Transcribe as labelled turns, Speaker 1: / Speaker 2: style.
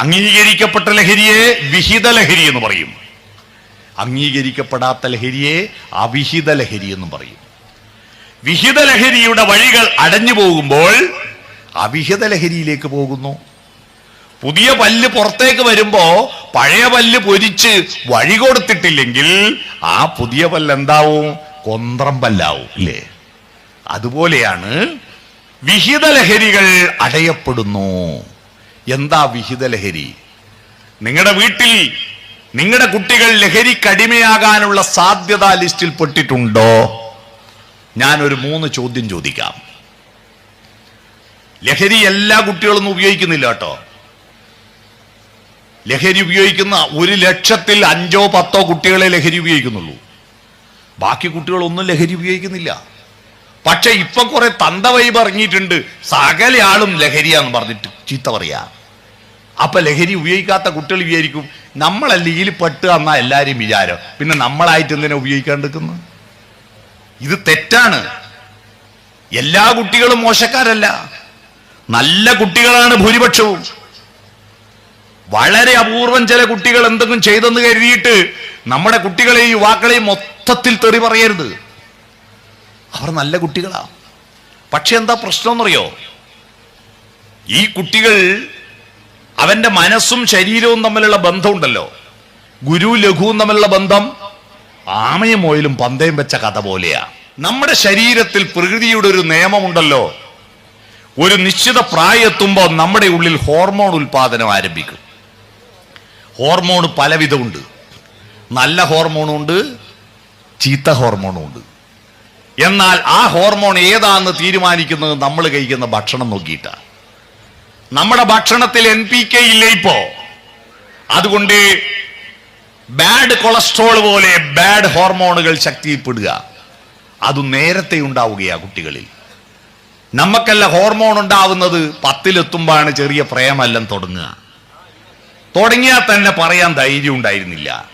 Speaker 1: അംഗീകരിക്കപ്പെട്ട ലഹരിയെ വിഹിത ലഹരി എന്ന് പറയും. അംഗീകരിക്കപ്പെടാത്ത ലഹരിയെ അവിഹിത ലഹരി എന്നും പറയും. വിഹിത ലഹരിയുടെ വഴികൾ അടഞ്ഞു പോകുമ്പോൾ അവിഹിത ലഹരിയിലേക്ക് പോകുന്നു. പുതിയ പല്ല് പുറത്തേക്ക് വരുമ്പോ പഴയ പല്ല് പൊരിച്ച് വഴി കൊടുത്തിട്ടില്ലെങ്കിൽ ആ പുതിയ പല്ല് എന്താവും? കൊന്ത്രം പല്ലാവും ഇല്ലേ? അതുപോലെയാണ് വിഹിത ലഹരികൾ അടയപ്പെടുന്നു. എന്താ വിഹിത ലഹരി? നിങ്ങളുടെ വീട്ടിൽ നിങ്ങളുടെ കുട്ടികൾ ലഹരി കടിമയാകാനുള്ള സാധ്യത ലിസ്റ്റിൽ പെട്ടിട്ടുണ്ടോ? ഞാൻ ഒരു മൂന്ന് ചോദ്യം ചോദിക്കാം. ലഹരി എല്ലാ കുട്ടികളൊന്നും ഉപയോഗിക്കുന്നില്ല കേട്ടോ. ലഹരി ഉപയോഗിക്കുന്ന ഒരു ലക്ഷത്തിൽ അഞ്ചോ പത്തോ കുട്ടികളെ ലഹരി ഉപയോഗിക്കുന്നുള്ളൂ. ബാക്കി കുട്ടികളൊന്നും ലഹരി ഉപയോഗിക്കുന്നില്ല. പക്ഷെ ഇപ്പൊ കുറെ തന്തവൈബ് ഇറങ്ങിയിട്ടുണ്ട്. സകല ആളും ലഹരിയാന്ന് പറഞ്ഞിട്ട് ചീത്ത പറയാ. അപ്പൊ ലഹരി ഉപയോഗിക്കാത്ത കുട്ടികൾ വിചാരിക്കും നമ്മളല്ല ഇതിൽ പെട്ട് എന്നാ എല്ലാരും വിചാരം. പിന്നെ നമ്മളായിട്ട് എന്തിനാ ഉപയോഗിക്കാണ്ടിരിക്കുന്നു ഇത് തെറ്റാണ്. എല്ലാ കുട്ടികളും മോശക്കാരല്ല. നല്ല കുട്ടികളാണ് ഭൂരിപക്ഷവും. വളരെ അപൂർവം ചില കുട്ടികൾ എന്തെങ്കിലും ചെയ്തെന്ന് കരുതിയിട്ട് നമ്മുടെ കുട്ടികളെയും യുവാക്കളെയും മൊത്തത്തിൽ തെറി പറയരുത്. അവർ നല്ല കുട്ടികളാ. പക്ഷെ എന്താ പ്രശ്നം എന്നറിയോ ഈ കുട്ടികൾ അവന്റെ മനസ്സും ശരീരവും തമ്മിലുള്ള ബന്ധമുണ്ടല്ലോ. ഗുരു ലഘുവും തമ്മിലുള്ള ബന്ധം ആമയും മോയിലും പന്തയം വെച്ച കഥ പോലെയാ. നമ്മുടെ ശരീരത്തിൽ പ്രകൃതിയുടെ ഒരു നിയമമുണ്ടല്ലോ. ഒരു നിശ്ചിത പ്രായത്തുമ്പോൾ നമ്മുടെ ഉള്ളിൽ ഹോർമോൺ ഉൽപാദനം ആരംഭിക്കും. ഹോർമോൺ പലവിധമുണ്ട്. നല്ല ഹോർമോണും ഉണ്ട് ചീത്ത ഹോർമോണും ഉണ്ട് എന്നാൽ ആ ഹോർമോൺ ഏതാണെന്ന് തീരുമാനിക്കുന്നത് നമ്മൾ കഴിക്കുന്ന ഭക്ഷണം നോക്കിയിട്ടാണ് നമ്മുടെ ഭക്ഷണത്തിൽ എൻ പി കെ ഇല്ല ഇപ്പോ? അതുകൊണ്ട് ബാഡ് കൊളസ്ട്രോൾ പോലെ ബാഡ് ഹോർമോണുകൾ ശക്തിപ്പെടുക. അത് നേരത്തെ ഉണ്ടാവുകയാ കുട്ടികളിൽ. നമുക്കല്ല ഹോർമോൺ ഉണ്ടാവുന്നത് പത്തിലെത്തുമ്പോഴാണ് ചെറിയ പ്രേമെല്ലാം തുടങ്ങുക. തുടങ്ങിയാൽ തന്നെ പറയാൻ ധൈര്യം ഉണ്ടായിരുന്നില്ല.